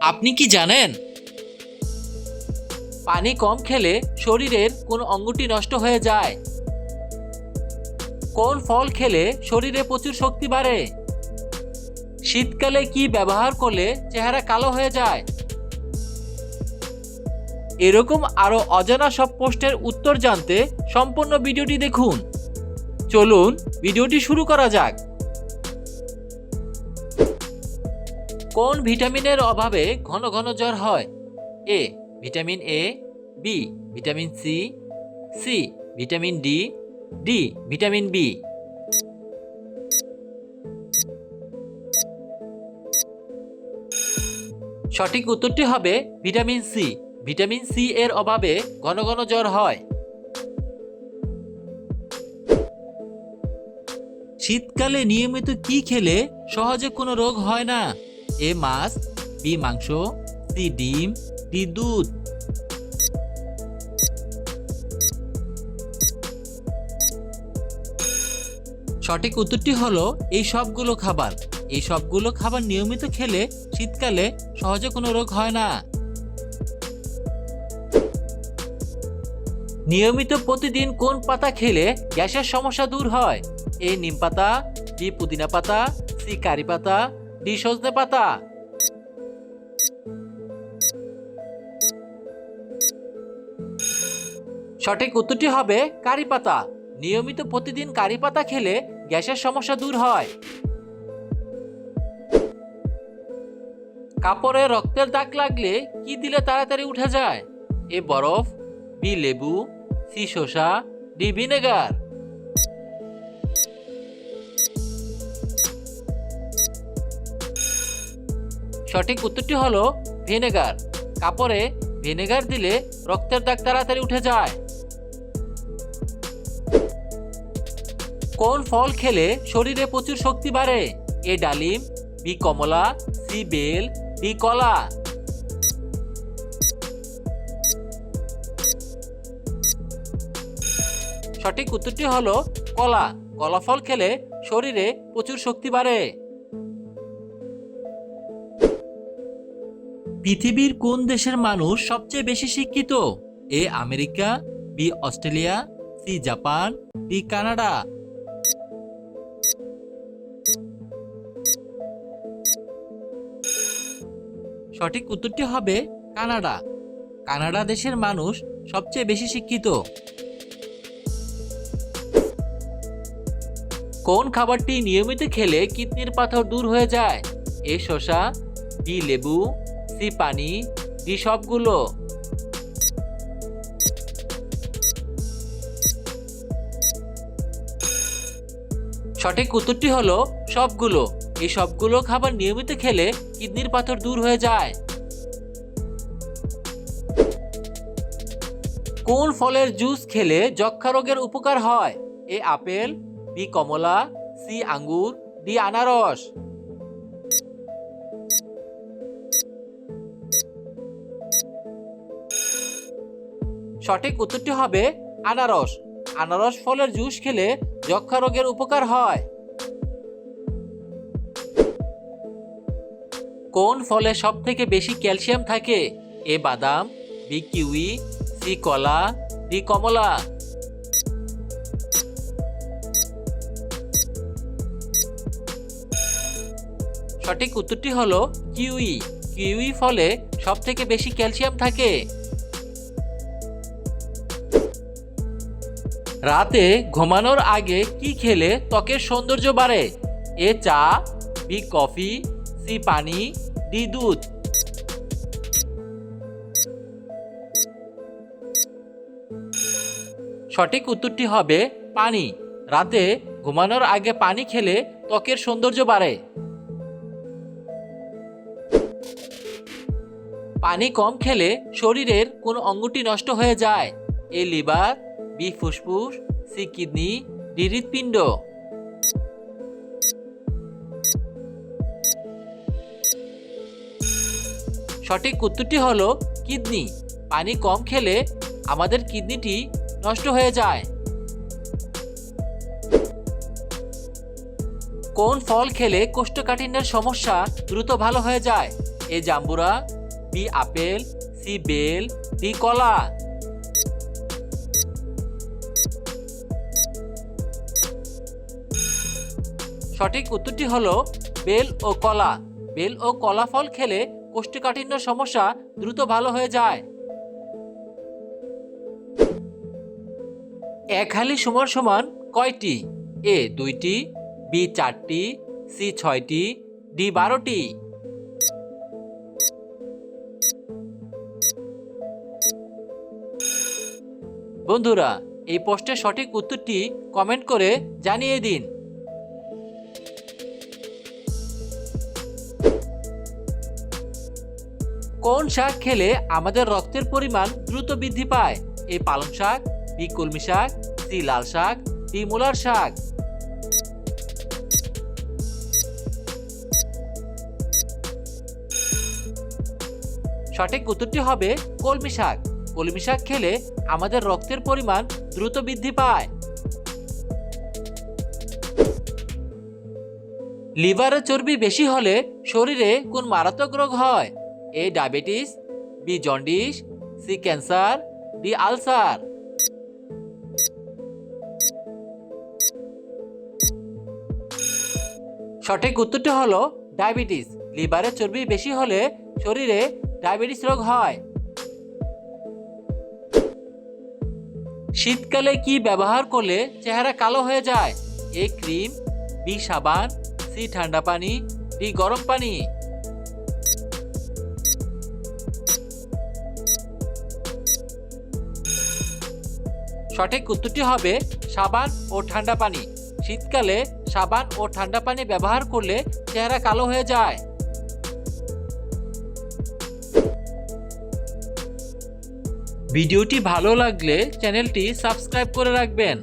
আপনি কি জানেন? পানি কম খেলে শরীরের কোন অঙ্গটি নষ্ট হয়ে যায়। কোন ফল খেলে শরীরে প্রচুর শক্তি বাড়ে? শীতকালে কি ব্যবহার করলে চেহারা কালো হয়ে যায়? এরকম আরও অজানা সব প্রশ্নের উত্তর জানতে সম্পূর্ণ ভিডিওটি দেখুন। চলুন, ভিডিওটি শুরু করা যাক। কোন ভিটামিনের অভাবে ঘন ঘন জ্বর হয়? A, vitamin A, B, vitamin C C, vitamin D D, vitamin B. সঠিক উত্তরটি হবে ভিটামিন সি। ভিটামিন সি এর অভাবে ঘন ঘন জ্বর হয়। শীতকালে নিয়মিত কি খেলে সহজে কোনো রোগ হয় না? এ মাছ বি মাংস সি ডিম ডি দুধ সঠিক উত্তরটি হলো এই সবগুলো খাবার। এই সবগুলো খাবার নিয়মিত খেলে শীতকালে সহজে কোনো রোগ হয় না। নিয়মিত প্রতিদিন কোন পাতা খেলে গ্যাসের সমস্যা দূর হয়? এ নিম পাতা, বি পুদিনা পাতা, সি কারি পাতা ডি সজনে পাতা? সঠিক উত্তরটি হবে কারি পাতা। নিয়মিত প্রতিদিন কারি পাতা খেলে গ্যাসের সমস্যা দূর হয়। কাপড়ে রক্তের দাগ লাগলে কি দিলে তাড়াতাড়ি উঠে যায়? এ বরফ, বি লেবু, সি শসা, ডি ভিনেগার। সঠিক উত্তরটি হলো ভিনেগার। কাপড়ে ভিনেগার দিলে রক্তের দাগ তাড়াতাড়ি উঠে যায়। কোন ফল খেলে শরীরে প্রচুর শক্তি বাড়ে? এ ডালিম, বি কমলা, সি বেল, ডি কলা। সঠিক উত্তরটি হলো কলা। কলা ফল খেলে শরীরে প্রচুর শক্তি বাড়ে। পৃথিবীর কোন দেশের মানুষ সবচেয়ে বেশি শিক্ষিত? A America, B Australia, C Japan, D Canada. সঠিক উত্তরটি হবে কানাডা। কানাডা দেশের মানুষ সবচেয়ে বেশি শিক্ষিত। কোন খাবারটি নিয়মিত খেলে কিডনির পাথর দূর হয়ে যায়? এ শসা, বি লেবু সি পানি ডি সবগুলো। সঠিক উত্তরটি হলো সবগুলো। এই সবগুলো খাবার নিয়মিত খেলে কিডনির পাথর দূর হয়ে যায়। কোন ফলের জুস খেলে যক্ষা রোগের উপকার হয়? এ আপেল, বি কমলা, সি আঙ্গুর, ডি আনারস। সঠিক উত্তরটি হবে আনারস। আনারস ফলের জুস খেলে যক্ষা রোগের উপকার হয়। কোন ফলে সব থেকে বেশি ক্যালসিয়াম থাকে? এ বাদাম, বি কিউই, সি কলা, ডি কমলা। সঠিক উত্তরটি হলো কিউই। কিউই ফলে সব থেকে বেশি ক্যালসিয়াম থাকে। রাতে ঘুমানোর আগে কি খেলে ত্বকের সৌন্দর্য বাড়ে? এ চা, বি কফি, সি পানি, ডি দুধ। সঠিক উত্তরটি হবে পানি। রাতে ঘুমানোর আগে পানি খেলে ত্বকের সৌন্দর্য বাড়ে। পানি কম খেলে শরীরের কোন অঙ্গটি নষ্ট হয়ে যায়। এ লিভার বি ফুসফুস, সি কিডনি ডি হৃৎপিণ্ড সঠিক উত্তরটি হলো কিডনি। পানি কম খেলে আমাদের কিডনিটি নষ্ট হয়ে যায়। কোন ফল খেলে কোষ্ঠকাঠিন্যের সমস্যা দ্রুত ভালো হয়ে যায়? এ জাম্বুরা, বি আপেল, সি বেল, ডি কলা। সঠিক উত্তরটি হলো বেল ও কলা। বেল ও কলা ফল খেলে কোষ্ঠকাঠিন্য সমস্যা দ্রুত ভালো হয়ে যায়। এক হালি সমান সমান কয়টি? এ দুইটি, বি চারটি, সি ছয়টি, ডি বারোটি। বন্ধুরা, এই পোস্টের সঠিক উত্তরটি কমেন্ট করে জানিয়ে দিন। কোন শাক খেলে আমাদের রক্তের পরিমাণ দ্রুত বৃদ্ধি পায়? এ পালং শাক, বি কলমি শাক, সি লাল শাক, ডি মূলার শাক। সঠিক উত্তরটি হবে কলমি শাক। কলমি শাক খেলে আমাদের রক্তের পরিমাণ দ্রুত বৃদ্ধি পায়। লিভারে চর্বি বেশি হলে শরীরে কোন মারাত্মক রোগ হয়? A diabetes B jaundice C cancer D ulcer সঠিক উত্তরটি হলো ডায়াবেটিস লিভারের চর্বি বেশি হলে শরীরে ডায়াবেটিস রোগ হয়। শীতকালে কি ব্যবহার করলে চেহারা কালো হয়ে যায়? এ ক্রিম বি সাবান সি ঠান্ডা পানি ডি গরম পানি। সঠিক উত্তরটি হবে সাবান ও ঠান্ডা পানি। শীতকালে সাবান ও ঠান্ডা পানি ব্যবহার করলে চেহারা কালো হয়ে যায়। ভিডিওটি ভালো লাগলে চ্যানেলটি সাবস্ক্রাইব করে রাখবেন।